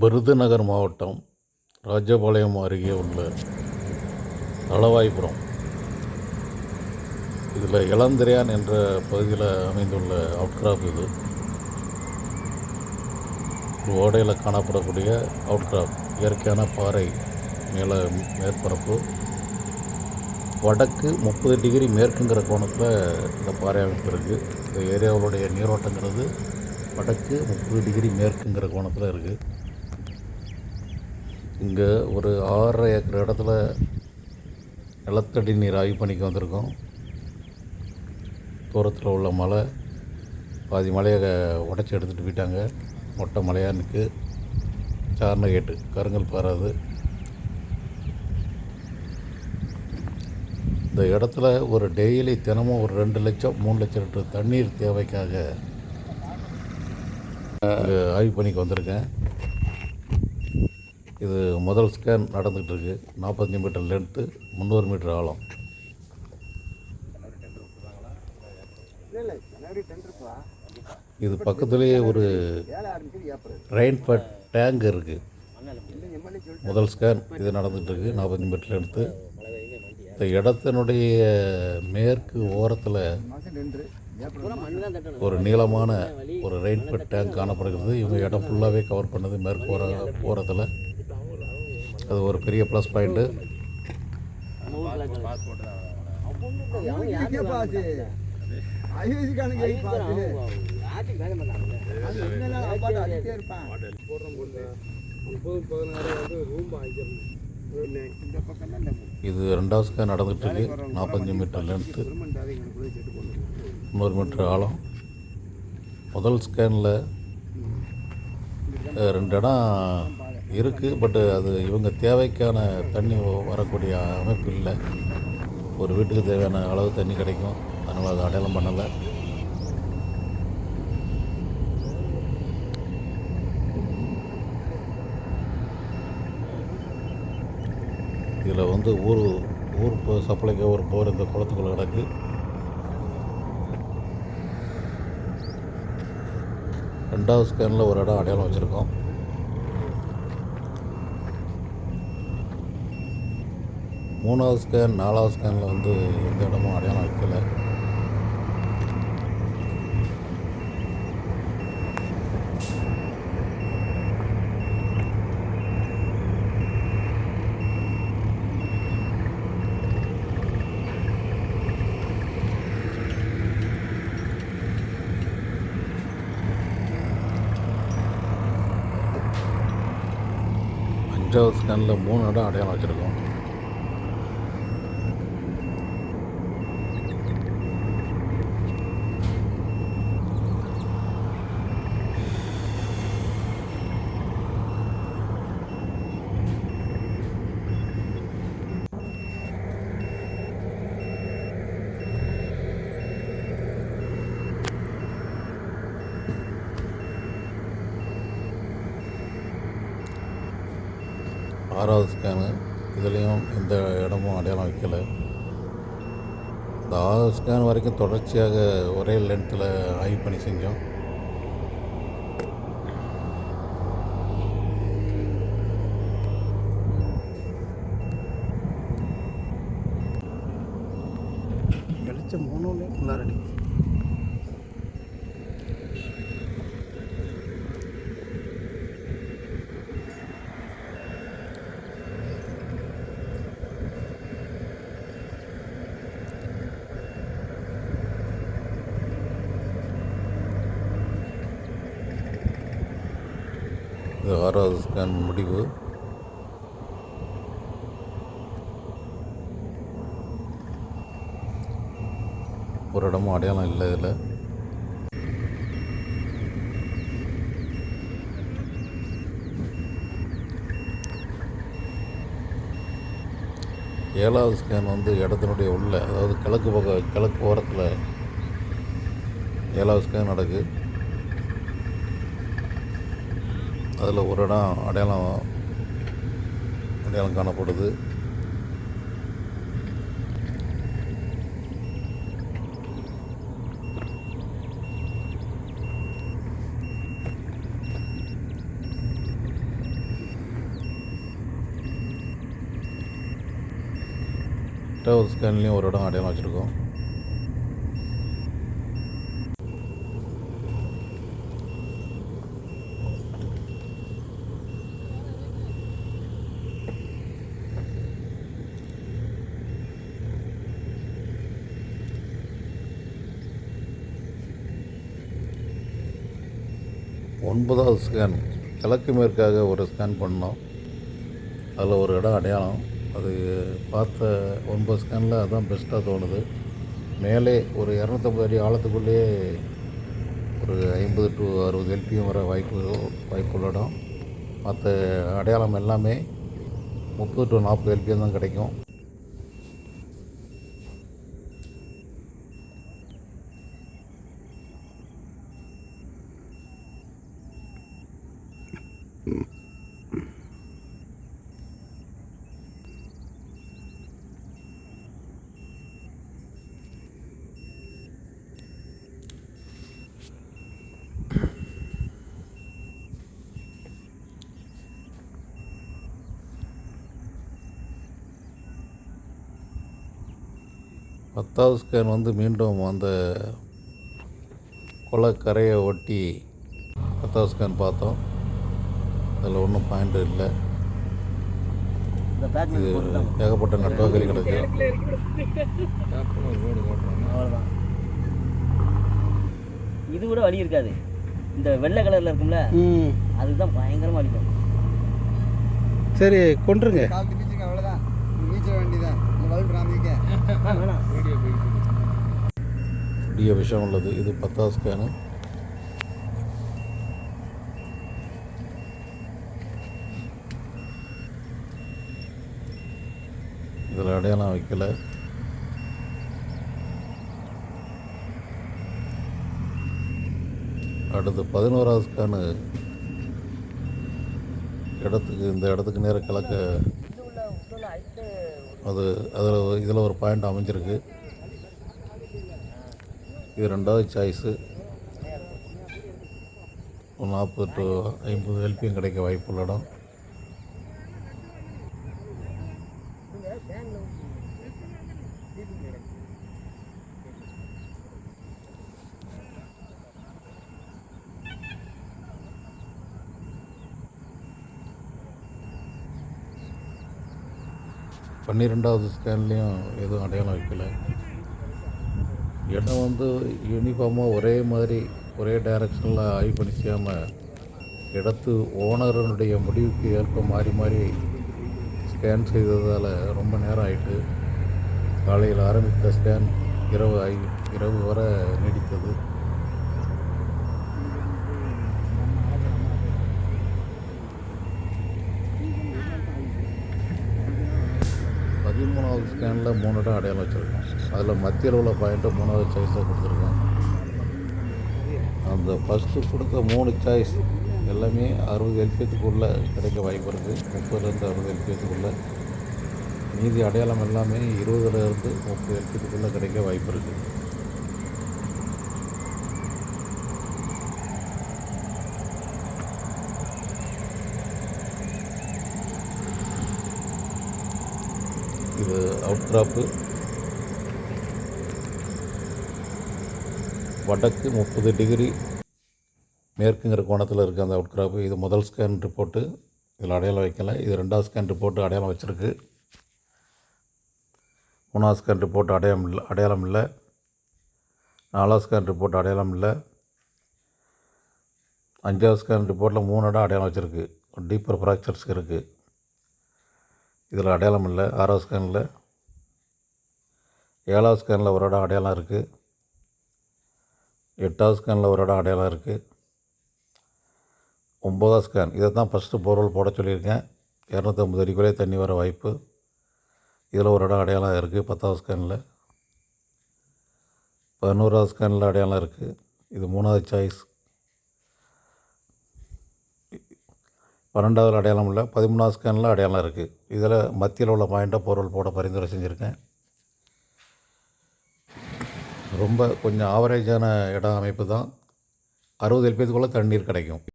விருதுநகர் மாவட்டம் ராஜபாளையம் அருகே உள்ள தளவாய்புரம். இதில் இளந்திரையான் என்ற பகுதியில் அமைந்துள்ள அவுட்கிராப் இது. ஒரு ஓடையில் காணப்படக்கூடிய அவுட்கிராப் இயற்கையான பாறை மேல மேற்பரப்பு. வடக்கு முப்பது டிகிரி மேற்குங்கிற கோணத்தில் இந்த பாறை அமைப்பு இருக்குது இந்த ஏரியாவுடைய நீரோட்டங்கிறது வடக்கு முப்பது டிகிரி மேற்குங்கிற கோணத்தில் இருக்குது இங்கே ஒரு ஆறரை ஏக்கர் இடத்துல நிலத்தடி நீர் ஆய்வு பண்ணிக்க வந்திருக்கோம். தூரத்தில் உள்ள மலை பாதி மலையை உடச்சி எடுத்துகிட்டு போயிட்டாங்க. மொட்டை மலையாக நிற்கு சாரண கேட்டு கருங்கல் பாராது இந்த இடத்துல ஒரு டெய்லி தினமும் ஒரு ரெண்டு லட்சம் மூணு லட்சம் லிட்டர் தண்ணீர் தேவைக்காக ஆய்வு பண்ணிக்கு வந்திருக்கேன். இது முதல் ஸ்கேன் நடந்துகிட்ருக்கு. நாற்பத்தஞ்சு மீட்டர் லென்த்து முந்நூறு மீட்டர் ஆழம். இது பக்கத்துலேயே ஒரு வேலை டேங்க் இருக்குது முதல் ஸ்கேன் இது நடந்துகிட்ருக்கு. நாற்பத்தஞ்சு மீட்டர் லென்த்து இந்த இடத்தினுடைய மேற்கு ஓரத்தில் ஒரு நீளமான ஒரு ரெயின்பட் டேங்க் காணப்படுகிறது. இவங்க இடம் ஃபுல்லாகவே கவர் பண்ணது மேற்கு ஓர ஓரத்தில். அது ஒரு பெரிய ப்ளஸ் பாயிண்ட்டு இது ரெண்டாவது ஸ்கேன் நடந்துகிட்டு இருக்கு. நாற்பத்தஞ்சு மீட்டர் லென்த்து நூறு மீட்டர் ஆழம். முதல் ஸ்கேனில் ரெண்டு இடம் இருக்குது பட்டு அது இவங்க தேவைக்கான தண்ணி வரக்கூடிய அமைப்பு இல்லை. ஒரு வீட்டுக்கு தேவையான அளவு தண்ணி கிடைக்கும். அதனால் அதை அடையாளம் பண்ணலை. இதில் வந்து ஊர் ஊர் சப்ளைக்கு ஒரு போர் இந்த குளத்துக்குள்ளே கிடக்கு. ரெண்டாவது ஸ்கேனில் ஒரு இடம் அடையாளம் வச்சுருக்கோம். மூணாவது ஸ்கேன் நாலாவது ஸ்கேனில் வந்து எந்த இடமும் அடையாளம் வைக்கலை. அஞ்சாவது ஸ்கேனில் மூணு இடம் அடையாளம் வச்சுருக்கோம். ஆறாவது ஸ்கேனு இதுலேயும் எந்த இடமும் அடையாளம் வைக்கல. இந்த ஆறாவது ஸ்கேன் வரைக்கும் தொடர்ச்சியாக ஒரே லென்த்தில் ஆய்வு பண்ணி செஞ்சோம். வெளிச்சம் மூணு உள்ளார அடிக்கும் ஆறாவது ஸ்கேன் முடிவு. ஒரு இடமும் அடையாளம் இல்லை இதில். ஏழாவது ஸ்கேன் வந்து இடத்தினுடைய உள்ள அதாவது கிழக்கு பக்கம் கிழக்கு ஓரத்தில் ஏழாவது ஸ்கேன் நடக்கு அதில் ஒரு இடம் அடையாளம் அடையாளம் காணப்படுது. டவர் ஸ்கேன்லேயும் ஒரு இடம் அடையாளம் வச்சுருக்கோம். ஒன்பதாவது ஸ்கேன் கிழக்கு மேற்காக ஒரு ஸ்கேன் பண்ணோம். அதில் ஒரு இடம் அடையாளம். அது பார்த்த ஒன்பது ஸ்கேனில் அதுதான் பெஸ்ட்டாக தோணுது. மேலே ஒரு இரநூத்தம்பது அடி ஆழத்துக்குள்ளேயே ஒரு ஐம்பது டு அறுபது எல்பியும் வர வாய்ப்பு வாய்ப்புள்ள இடம். மற்ற அடையாளம் எல்லாமே முப்பது டு நாற்பது எல்பிஎம் தான் கிடைக்கும். பத்தாவது ஸ்கேன் வந்து மீண்டும் அந்த குளக்கரையை ஒட்டி பத்தாவது ஸ்கேன் பார்த்தோம். அதில் ஒன்றும் பாயிண்ட் இல்லை. இது ஏகப்பட்ட நட்டுவாக்கலி கிடக்கு அவ்வளோதான் இது கூட வலி இருக்காது. இந்த வெள்ளை கலரில் இருக்கும்ல அதுதான் பயங்கரமாக வலிக்கும் சரி கொண்டுருங்க கொடிய விஷயம் உள்ளது. இது ஸ்கேனு. இதில் அடையாளம் வைக்கல. அடுத்து பதினோராவது ஸ்கேனு. இடத்துக்கு இந்த இடத்துக்கு நேர கிழக்க அது அதில் இதில் ஒரு பாயிண்ட் அமைஞ்சிருக்கு. இது ரெண்டாவது சாய்ஸு ஒரு நாற்பது டு ஐம்பது ஹெல்ப்பியும் கிடைக்க வாய்ப்புள்ள இடம். பன்னிரெண்டாவது ஸ்கேன்லேயும் எதுவும் அடையாளம் வைக்கலை. இடம் வந்து யூனிஃபார்மாக ஒரே மாதிரி ஒரே டைரக்ஷனில் ஆய்வு பண்ணி செய்யாமல் இடத்து ஓனரனுடைய முடிவுக்கு ஏற்ப மாறி மாறி ஸ்கேன் செய்ததால் ரொம்ப நேரம் ஆயிட்டு காலையில் ஆரம்பித்த ஸ்கேன் இரவு ஆகி இரவு வரை நீடித்தது. பதிமூணாவது ஸ்கேனில் மூணு இடம் அடையாளம் வச்சுருக்கோம். அதில் மத்தியில் உள்ள பாயிண்ட்டை மூணாவது சாய்ஸாக கொடுத்துருக்கோம். அந்த ஃபஸ்ட்டு கொடுத்த மூணு சாய்ஸ் எல்லாமே அறுபது எல்பியத்துக்குள்ளே கிடைக்க வாய்ப்பு இருக்குது முப்பதுலேருந்து அறுபது எல்பியத்துக்குள்ளே மீதி அடையாளம் எல்லாமே இருபதுலேருந்து முப்பது எல்பியத்துக்குள்ளே கிடைக்க வாய்ப்பு இருக்குது இது அவுட் கிராப்பு வடக்கு முப்பது டிகிரி மேற்குங்கிற கோணத்தில் இருக்குது அந்த அவுட் கிராப்பு இது முதல் ஸ்கேன் ரிப்போர்ட்டு இதில் அடையாளம் வைக்கலை. இது ரெண்டாவது ஸ்கேன் ரிப்போர்ட்டு அடையாளம் வச்சுருக்கு. மூணாவது ஸ்கேன் ரிப்போர்ட் அடையாளம் இல்லை அடையாளம் இல்லை. நாலாவது ஸ்கேன் ரிப்போர்ட் அடையாளம் இல்லை. அஞ்சாவது ஸ்கேன் ரிப்போர்ட்டில் மூணு இடம் அடையாளம் வச்சுருக்கு. டீப்பர் ஃப்ராக்சர்ஸ் இருக்குது இதில் அடையாளம் இல்லை. ஆறாவது ஸ்கேனில் ஏழாவது ஸ்கேனில் ஒரு இடம் அடையாளம் இருக்குது எட்டாவது ஸ்கேனில் ஒரு இடம் அடையாளம் இருக்குது ஒம்போதாவது ஸ்கேன் இதை தான் ஃபஸ்ட்டு போர்வெல் போட சொல்லியிருக்கேன். இரநூத்தம்பது அடிக்குள்ளே தண்ணி வர வாய்ப்பு. இதில் ஒரு இடம் அடையாளம் இருக்குது பத்தாவது ஸ்கேனில் பதினோராவது ஸ்கேனில் அடையாளம் இருக்குது இது மூணாவது சாய்ஸ் பன்னெண்டாவது அடையாளம் இல்லை பதிமூணாவது ஸ்கேனில் அடையாளம் இருக்குது இதில் மத்தியில் உள்ள பாயிண்ட்டை பொருள் போட பரிந்துரை செஞ்சுருக்கேன். ரொம்ப கொஞ்சம் ஆவரேஜான இடம் அமைப்பு தான். அறுபது எல்பியத்துக்குள்ளே தண்ணீர் கிடைக்கும்.